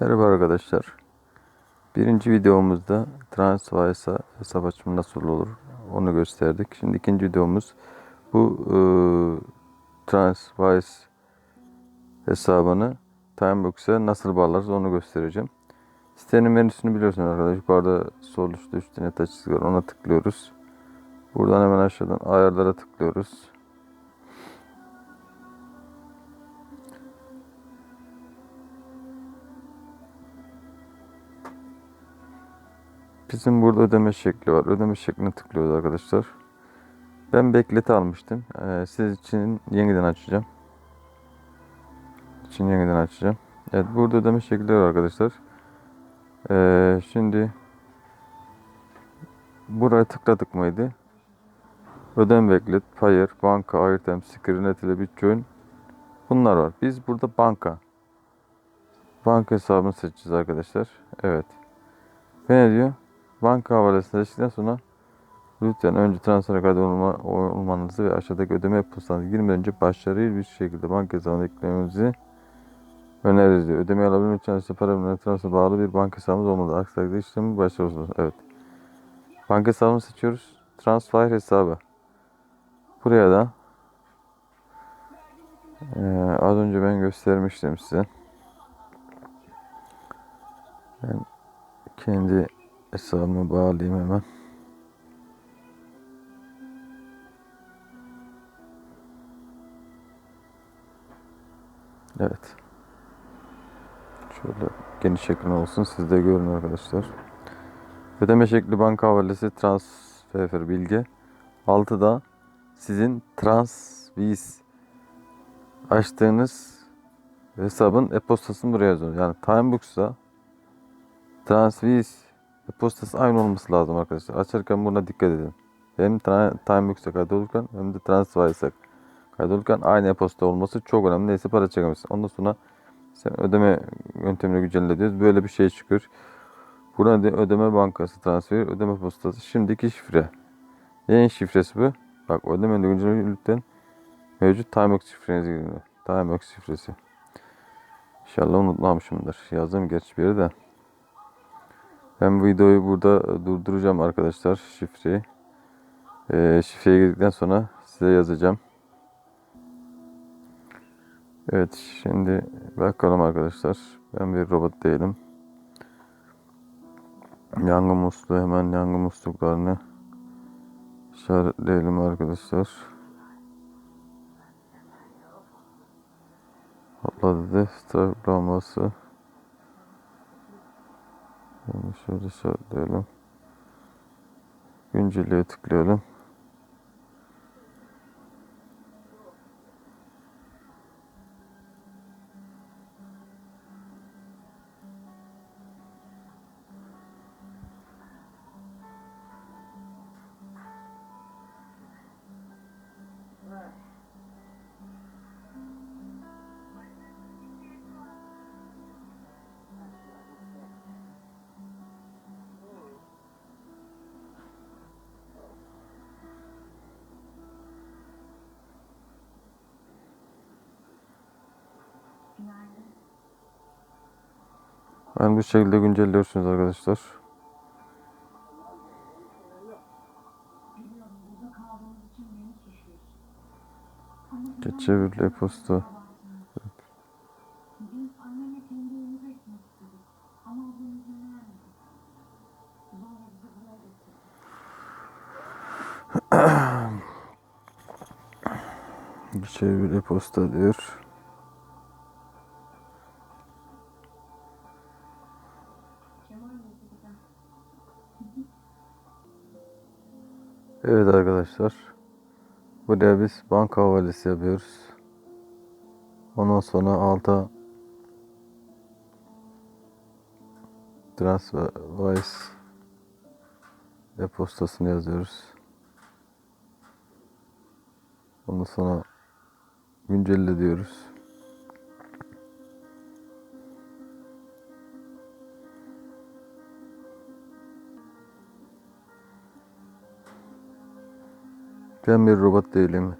Merhaba arkadaşlar. Birinci videomuzda Transwise'a hesap açımı nasıl olur onu gösterdik. Şimdi ikinci videomuz bu e, Transwise hesabını Timebox'a nasıl bağlarız onu göstereceğim. Sitenin menüsünü biliyorsunuz arkadaşlar. Yukarıda sol üstte üç tane taç çizgi var. Ona tıklıyoruz. Buradan hemen aşağıdan ayarlara tıklıyoruz. Bizim burada ödeme şekli var. Ödeme şekline tıklıyoruz arkadaşlar. Ben bekleti almıştım. Ee, siz için yeniden açacağım. İçin yeniden açacağım. Evet burada ödeme şekli var arkadaşlar. Ee, şimdi buraya tıkladık mıydı? Ödeme beklet, Payer, banka, Airtime, Skrinet ile Bitcoin. Bunlar var. Biz burada banka. Banka hesabını seçeceğiz arkadaşlar. Evet. Ve ne diyor? Banka havalesini seçtikten sonra lütfen önce transfer kaydolma olmanızı ve aşağıdaki ödeme yapılsanız girmeden önce başarılı bir şekilde banka hesabına eklememizi öneririz diyor. Ödeme alabilmek için aşağıda para transfer bağlı bir banka hesabımız olmalı. Aksi takdirde işlemi başarısız. Evet. Banka hesabını seçiyoruz. Transfer hesabı. Buraya da ee, az önce ben göstermiştim size. Ben kendi hesabımı bağlayayım hemen. Evet. Şöyle geniş ekran olsun. Siz de görün arkadaşlar. Ödeme şekli banka havalesi transfer bilgi. Altıda sizin Transviz açtığınız hesabın e-postasını buraya yazıyoruz. Yani Timebox'a Transviz e-postası aynı olması lazım arkadaşlar. Açarken buna dikkat edin. Hem tra- Timebox'a kaydolurken hem de Transwise'a kaydolurken aynı e-posta olması çok önemli. Neyse para çekemezsin. Ondan sonra sen ödeme yöntemini güncelle diyoruz. Böyle bir şey çıkıyor. Burada de ödeme bankası transferi, ödeme postası. Şimdiki şifre. Yeni şifresi bu. Bak ödeme güncellikten mevcut Timex şifrenizi giriyor. Timex şifresi. İnşallah unutmamışımdır. Yazdım gerçi bir yere de. Ben videoyu burada durduracağım arkadaşlar şifreyi. Ee, şifreye girdikten sonra size yazacağım. Evet şimdi bakalım arkadaşlar. Ben bir robot değilim. Yangın musluğu hemen yangın musluklarını işaretleyelim arkadaşlar. Patladı dedi. Trafik lambası. Şöyle işaretleyelim. Güncelleye tıklayalım. Ben bu şekilde güncelliyorsunuz arkadaşlar. Çevir posta. Biz annemle kendi Evet arkadaşlar. Buraya biz banka havalesi yapıyoruz. Ondan sonra alta Transferwise e-postasını yazıyoruz. Ondan sonra güncelle diyoruz. Ben bir robot değilim.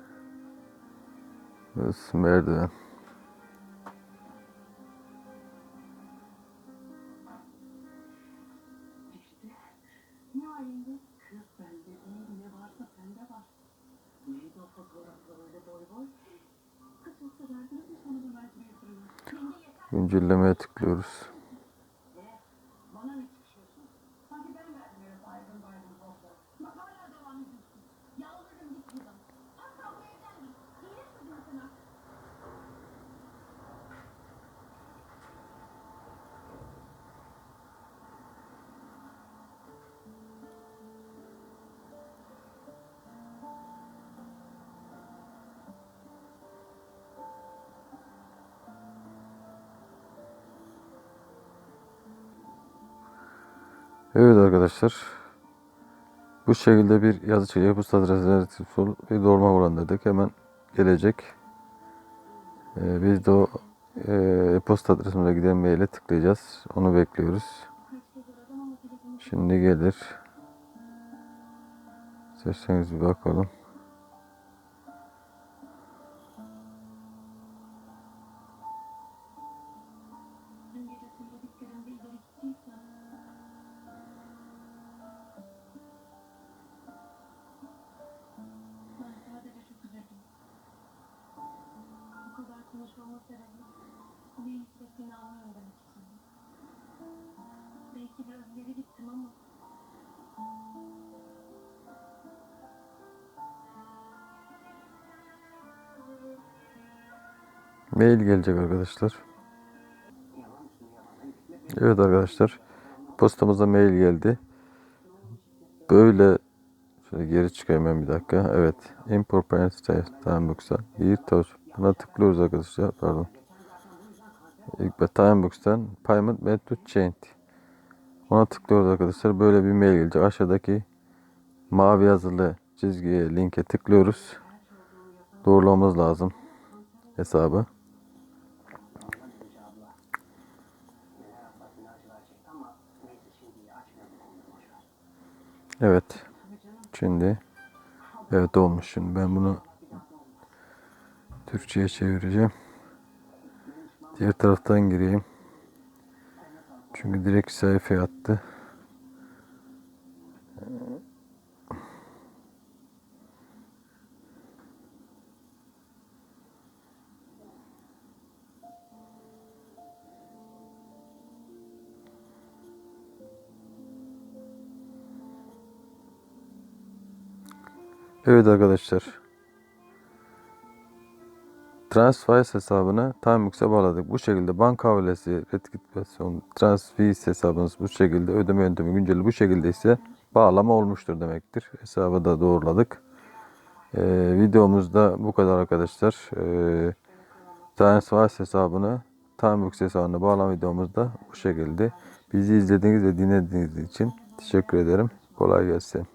Öz merdiven. Güncellemeye tıklıyoruz. Evet arkadaşlar. Bu şekilde bir yazı çıkacak. E-posta adresine sol bir doğrulama oran dedik. Hemen gelecek. Ee, biz de o e, e-posta adresimize giden maile tıklayacağız. Onu bekliyoruz. Şimdi gelir. İsterseniz bir bakalım. Mail gelecek arkadaşlar. Evet arkadaşlar. Postamıza mail geldi. Böyle şöyle geri çıkayım ben bir dakika. Evet. Import Parent Time Box'a. Touch. Buna tıklıyoruz arkadaşlar. Pardon. İlk Time Box'tan Payment Method Change. Ona tıklıyoruz arkadaşlar. Böyle bir mail gelecek. Aşağıdaki mavi yazılı çizgiye linke tıklıyoruz. Doğrulamamız lazım hesabı. Evet. Şimdi evet olmuş şimdi. Ben bunu Türkçe'ye çevireceğim. Diğer taraftan gireyim. Çünkü direkt sayfaya attı. Evet arkadaşlar. Transfers hesabını Timex'e bağladık. Bu şekilde banka havalesi, retkitmasyon, transfers hesabınız bu şekilde ödeme yöntemi günceli bu şekilde ise bağlama olmuştur demektir. Hesabı da doğruladık. Ee, videomuzda bu kadar arkadaşlar. Ee, Transfers hesabını Timex hesabına bağlama videomuzda bu şekilde. Bizi izlediğiniz ve dinlediğiniz için teşekkür ederim. Kolay gelsin.